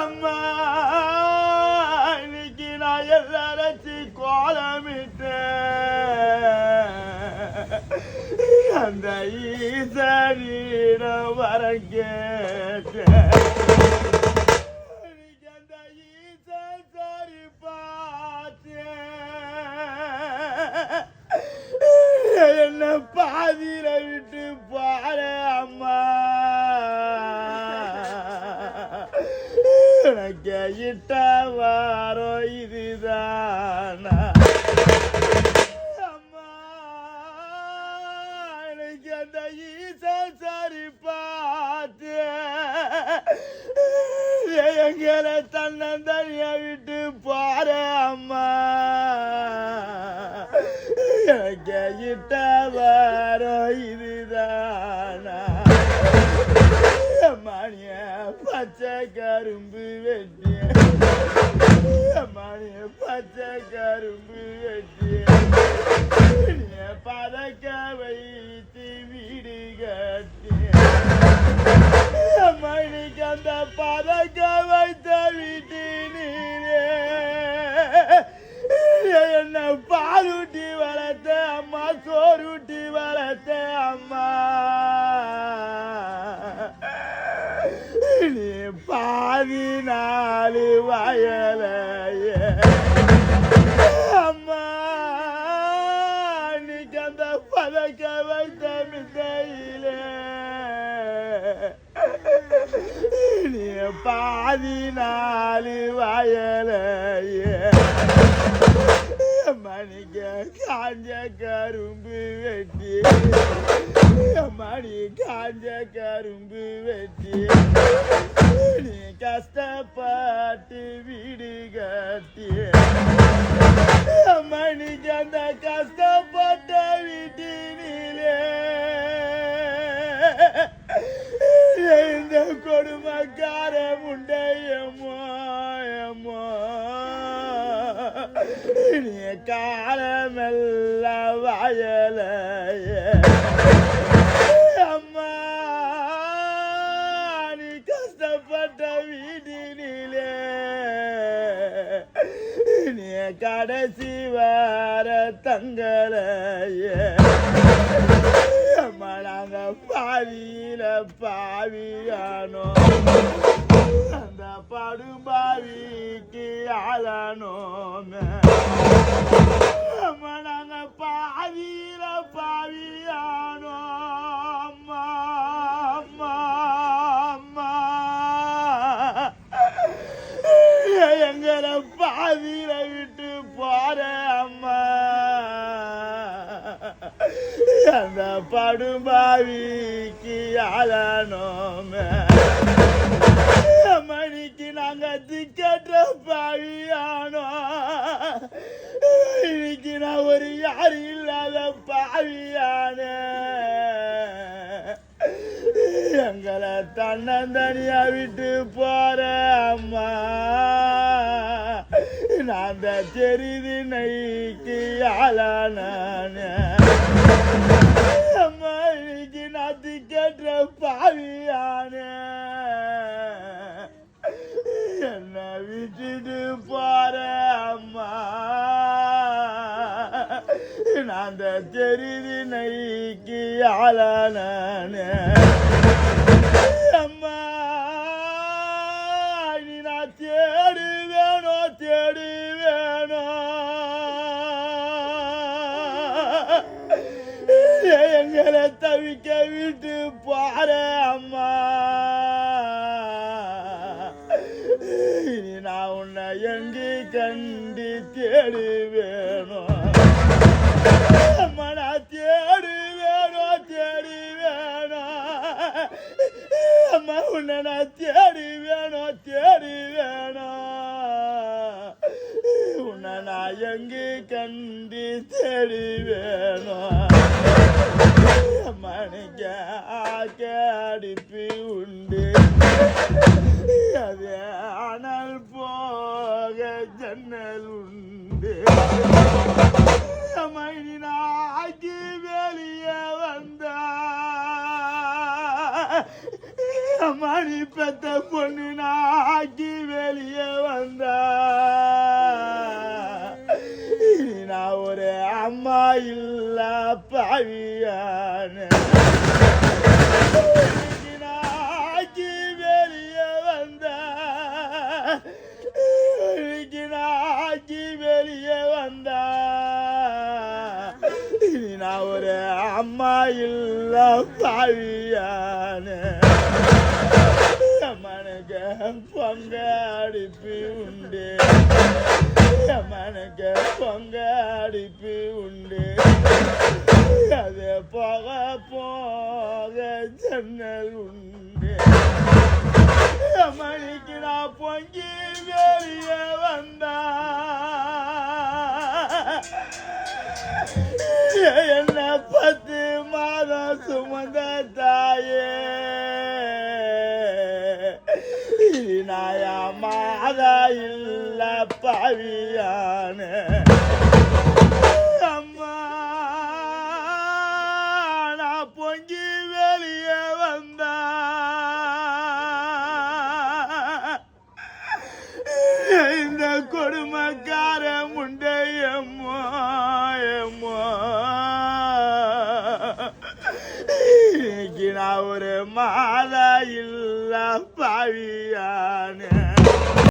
அம்மா இன்னைக்கு நான் எல்லாரச்சு கோலமிட்டேன் அந்த ஈசனிடம் வர கேட்டேன். சரி என்ன பாதியில எனக்கு இட்ட வாரம் இதுதானா? அம்மா எனக்கு அந்த ஈசன் சரி பார்த்து எங்களை தன்னந்தனியா விட்டு பாரு அம்மா. எனக்கு இட்ட வாரம் பச்சை கரும்பு வெட்டிய மணிய பச்சை கரும்பு வெட்டிய பதக்க வைத்து வீடு கட்டிய மணிக்கு அந்த பதக்க வைத்த வீட்டு நீரே. என்ன பாலூட்டி வளர்த்த அம்மா சோறுட்டி வளர்த்த அம்மா நீ பதினாலு நாலு வயலைய. அம்மா இன்னைக்கு அந்த பதக்க வைத்த மிசையிலே. நீ பதினாலு வயலையே. மணிக்க காஞ்ச கரும்பு வெட்டி. மணி காஞ்ச கரும்பு வெட்டி. நீ கஷ்டப்பட்டு வீடு கட்டி. மணிக்கு அந்த கஷ்டப்பட்ட வீட்டினிலே. இந்த கொடுமைக்கார முண்டையம்மோ. நீ காலமெல்ல வயலைய அம்மா நீ கஷ்டப்பட்ட வீட்டினிலே நீ கடைசி வர தங்கலைய அம்மா நாங்க பாவியில பாவியானோ அந்த படுபாவிக்கு ஆளானோமே பாதியில விட்டு போற அம்மா. அந்த படும்பாவிக்கு ஆளானோமே. மணிக்கு நாங்க திக்கற்ற பாவியானோ. இன்னைக்கு நான் ஒரு யாரு இல்லாத பாவியான. எங்களை தன்னந்தனியா விட்டு போற அம்மா. நான் அந்த தெரிதி நைக்கு ஆளான அம்மா இன்னைக்கு நான் திக்கற்ற பாவியான. என்ன விட்டுட்டு போற அம்மா. நான் அந்த தெரிதி நைக்கு ஆளான பாரு அம்மா. இனி நான் உன்னை எங்கே கண்டி தேடி வேணும்? அம்மா தேடி வேணும் தேடி வேணும். அம்மா உன்னை நான் தேடி வேணும் தேடி வேணும். உன்னை நான் எங்கே கண்டு தேடி வேணும்? மணி பெத்த பொண்ணு நாக்கி வெளியே வந்த. நான் ஒரு அம்மா இல்ல பாவியான. இன்னைக்கு நாக்கி வெளியே வந்தா. நாக்கி இல்ல சாவியானே மனக பொங்க உண்டு மனக பொங்காடிப்பு உண்டு அது போக போக ஜன்னல் உண்டு மணிக்கு நான் பொங்கி வெளியே வந்தா. என்ன பத்து சுமந்த தாயே நாயா மாதா இல்ல பாவியான இன்னைக்கு